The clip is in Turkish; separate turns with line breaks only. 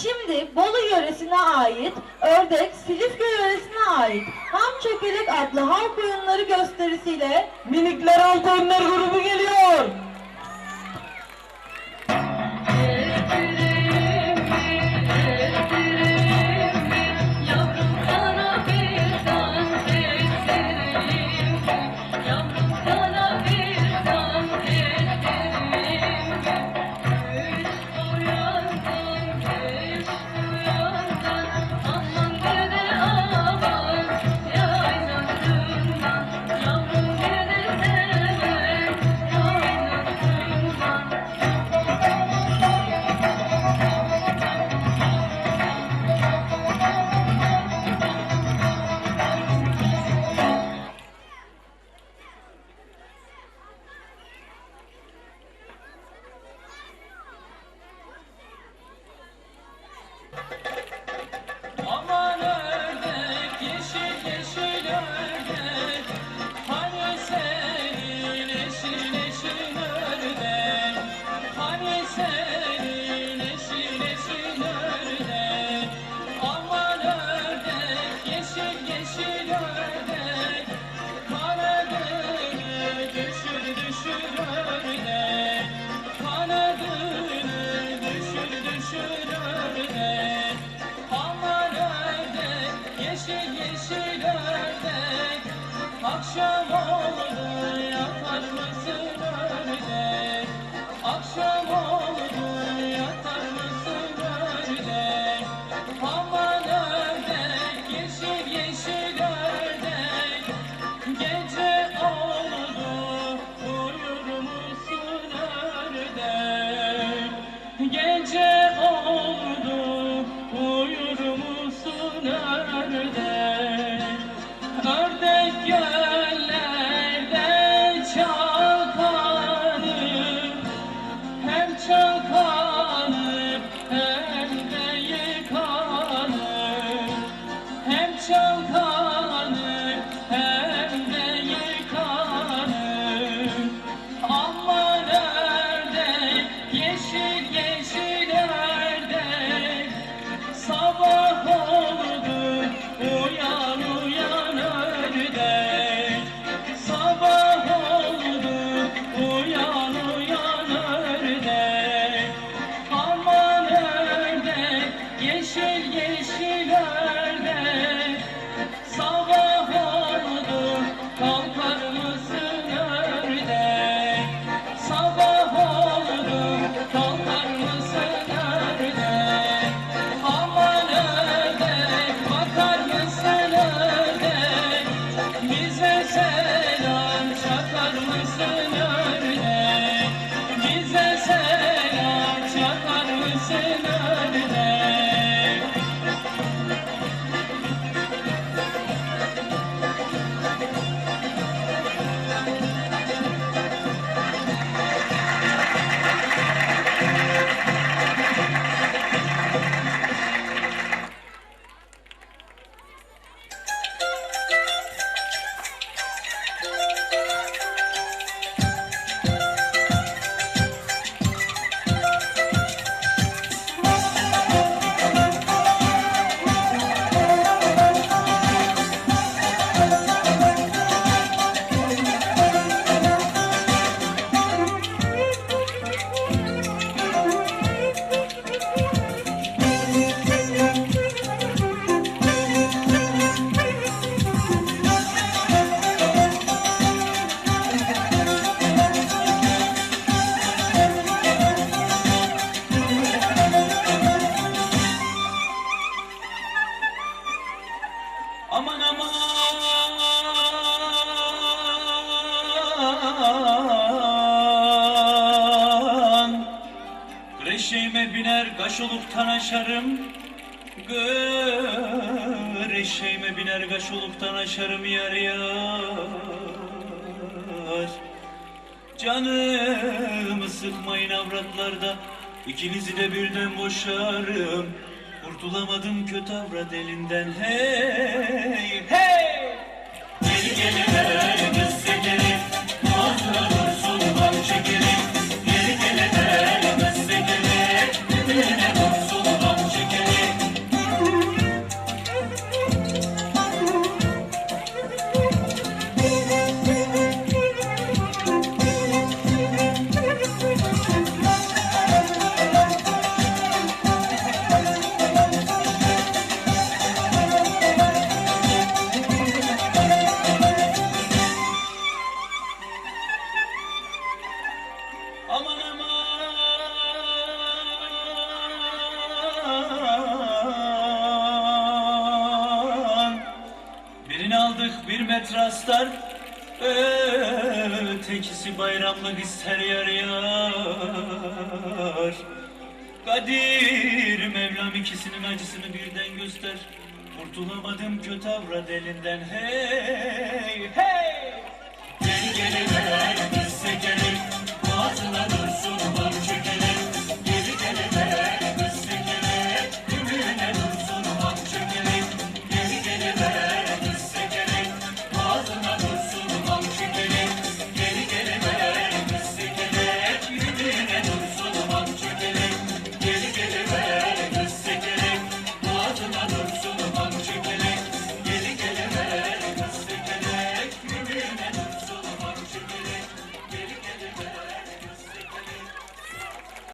Şimdi Bolu yöresine ait ördek, Silifke yöresine ait Ham Çökelek adlı halk oyunları gösterisiyle
Minikler Halk Oyunları grubu geliyor.
着我 eşeğime biner gaşoluktan aşarım. Gır eşeğime biner gaşoluktan aşarım yar yar. Canımı sıkmayın avratlarda ikinizi de birden boşarım. Kurtulamadım kötü avrat elinden hey hey.
Metre astar Ötekisi bayramlık ister yar yar Kadir Mevlam ikisinin acısını birden göster. Kurtulamadım kötü avrat elinden. Hey hey